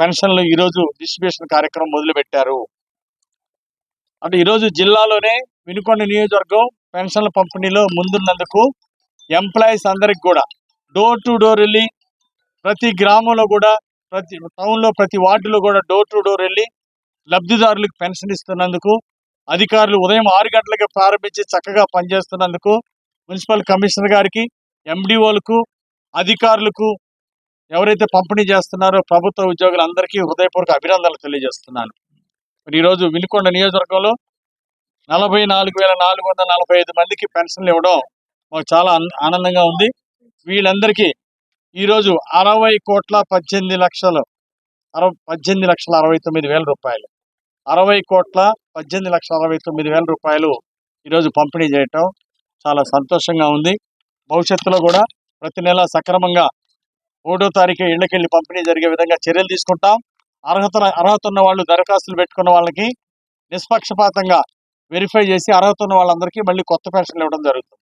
పెన్షన్లు ఈరోజు డిస్ట్రిబ్యూషన్ కార్యక్రమం మొదలుపెట్టారు. అంటే ఈరోజు జిల్లాలోనే వినుకొండ నియోజకవర్గం పెన్షన్ల పంపిణీలో ముందున్నందుకు ఎంప్లాయీస్ అందరికి కూడా డోర్ టు డోర్ వెళ్ళి ప్రతి గ్రామంలో కూడా ప్రతి టౌన్లో ప్రతి వార్డులో కూడా డోర్ టు డోర్ వెళ్ళి లబ్ధిదారులకు పెన్షన్ ఇస్తున్నందుకు అధికారులు ఉదయం ఆరు గంటలకి ప్రారంభించి చక్కగా పనిచేస్తున్నందుకు మున్సిపల్ కమిషనర్ గారికి ఎండిఓలకు అధికారులకు ఎవరైతే పంపిణీ చేస్తున్నారో ప్రభుత్వ ఉద్యోగులందరికీ హృదయపూర్వక అభినందనలు తెలియజేస్తున్నాను. మరి ఈరోజు వినుకొండ నియోజకవర్గంలో నలభై నాలుగు వేల నాలుగు వందల నలభై ఐదు మందికి పెన్షన్లు ఇవ్వడం మాకు చాలా ఆనందంగా ఉంది. వీళ్ళందరికీ ఈరోజు అరవై కోట్ల పద్దెనిమిది లక్షలు అరవై పద్దెనిమిది లక్షల అరవై తొమ్మిది వేల రూపాయలు. అరవై కోట్ల పద్దెనిమిది లక్షల అరవై తొమ్మిది వేల రూపాయలు ఈరోజు పంపిణీ చేయటం చాలా సంతోషంగా ఉంది. భవిష్యత్తులో కూడా ప్రతి నెల సక్రమంగా ఒకటో తారీఖు ఇళ్ళకెళ్ళి పంపిణీ జరిగే విధంగా చర్యలు తీసుకుంటాం. అర్హత అర్హత ఉన్న వాళ్ళు దరఖాస్తులు పెట్టుకున్న వాళ్ళకి నిష్పక్షపాతంగా వెరిఫై చేసి అర్హత ఉన్న వాళ్ళందరికీ మళ్ళీ కొత్త పెన్షన్లు ఇవ్వడం జరుగుతుంది.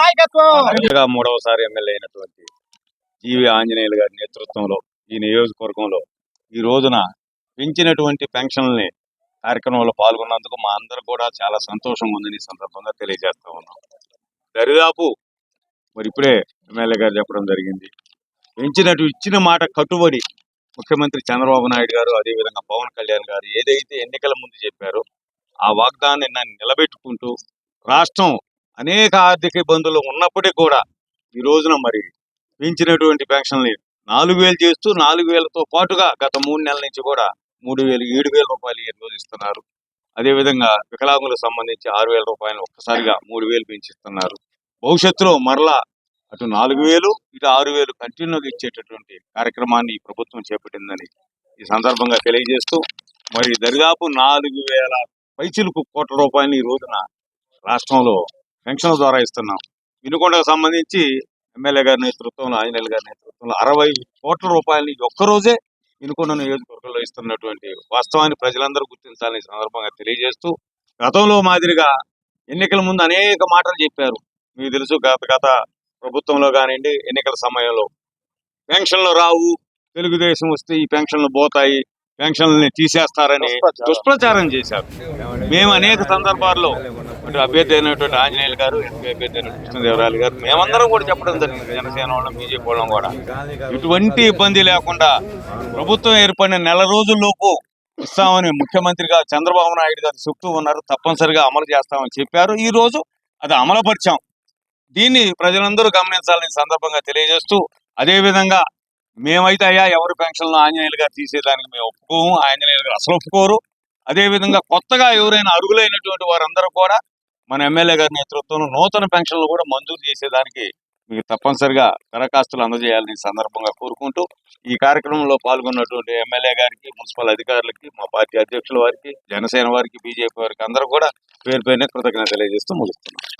నాయకత్వం. కొత్తగా మూడవసారి ఎమ్మెల్యే అయినటువంటి జీవి ఆంజనేయులు గారి నేతృత్వంలో ఈ నియోజకవర్గంలో ఈ రోజున పెంచినటువంటి పెన్షన్లని కార్యక్రమంలో పాల్గొన్నందుకు మా అందరూ కూడా చాలా సంతోషంగా ఉందని ఈ సందర్భంగా తెలియజేస్తా ఉన్నాం. దరిదాపు మరి ఇప్పుడే ఎమ్మెల్యే గారు చెప్పడం జరిగింది. పెంచినట్టు ఇచ్చిన మాట కట్టుబడి ముఖ్యమంత్రి చంద్రబాబు నాయుడు గారు అదేవిధంగా పవన్ కళ్యాణ్ గారు ఏదైతే ఎన్నికల ముందు చెప్పారో ఆ వాగ్దాన్ని నన్ను నిలబెట్టుకుంటూ రాష్ట్రం అనేక ఆర్థిక ఇబ్బందులు ఉన్నప్పటికీ కూడా ఈ రోజున మరి పెంచినటువంటి పెన్షన్లు నాలుగు వేలు చేస్తూ నాలుగు వేలతో పాటుగా గత మూడు నెలల నుంచి కూడా మూడు వేలు ఏడు వేల రూపాయలు ఈ రోజు ఇస్తున్నారు. అదేవిధంగా వికలాంగులకు సంబంధించి ఆరు వేల రూపాయలు ఒక్కసారిగా మూడు వేలు పెంచిస్తున్నారు. భవిష్యత్తులో మరలా అటు నాలుగు వేలు ఇటు ఆరు వేలు కంటిన్యూగా ఇచ్చేటటువంటి కార్యక్రమాన్ని ఈ ప్రభుత్వం చేపట్టిందని ఈ సందర్భంగా తెలియజేస్తూ మరి దరిదాపు నాలుగు వేల పైచిలకు కోట్ల రూపాయలు ఈ రోజున రాష్ట్రంలో పెన్షన్ల ద్వారా ఇస్తున్నాం. వినుకొండకు సంబంధించి ఎమ్మెల్యే గారి నేతృత్వంలో ఆంజనేయులు గారి నేతృత్వంలో అరవై కోట్ల రూపాయలని ఒక్కరోజే వినుకొండ నియోజకవర్గంలో ఇస్తున్నటువంటి వాస్తవాన్ని ప్రజలందరూ గుర్తించాలని సందర్భంగా తెలియజేస్తూ గతంలో మాదిరిగా ఎన్నికల ముందు అనేక మాటలు చెప్పారు. మీకు తెలుసు గత గత ప్రభుత్వంలో కానివ్వండి ఎన్నికల సమయంలో. పెన్షన్లు రావు తెలుగుదేశం వస్తే ఈ పెన్షన్లు పోతాయి పెన్షన్లని తీసేస్తారని దుష్ప్రచారం. చేశారు. మేము అనేక సందర్భాల్లో అటు అభ్యర్థి అయినటువంటి ఆంజనేయులు గారు ఎంపీ అభ్యర్థి అయిన కృష్ణదేవరాయలు గారు మేమందరం కూడా చెప్పడం జరిగింది జనసేన వాళ్ళం బీజేపీ వాళ్ళం కూడా. ఎటువంటి ఇబ్బంది లేకుండా ప్రభుత్వం ఏర్పడిన నెల రోజుల్లోపు ఇస్తామని ముఖ్యమంత్రిగా చంద్రబాబు నాయుడు గారు చెప్తూ ఉన్నారు తప్పనిసరిగా అమలు చేస్తామని చెప్పారు. ఈ రోజు అది అమలుపరిచాం. దీన్ని ప్రజలందరూ గమనించాలని సందర్భంగా తెలియజేస్తూ అదే విధంగా మేమైతే అయ్యా ఎవరి పెన్షన్లు ఆంజనేయులు గారు తీసేదానికి మేము ఒప్పుకోము ఆంజనేయులు గారు అసలు ఒప్పుకోరు. అదే విధంగా కొత్తగా ఎవరైనా అరుగులైనటువంటి వారందరూ కూడా మన ఎమ్మెల్యే గారి నేతృత్వంలో నూతన పెన్షన్లు కూడా మంజూరు చేసేదానికి మీకు తప్పనిసరిగా దరఖాస్తులు అందజేయాలని సందర్భంగా కోరుకుంటూ ఈ కార్యక్రమంలో పాల్గొన్నటువంటి ఎమ్మెల్యే గారికి మున్సిపల్ అధికారులకి మా పార్టీ అధ్యక్షుల వారికి జనసేన వారికి బీజేపీ వారికి అందరూ కూడా పేరు పైన కృతజ్ఞత తెలియజేస్తూ ముగిస్తున్నాం.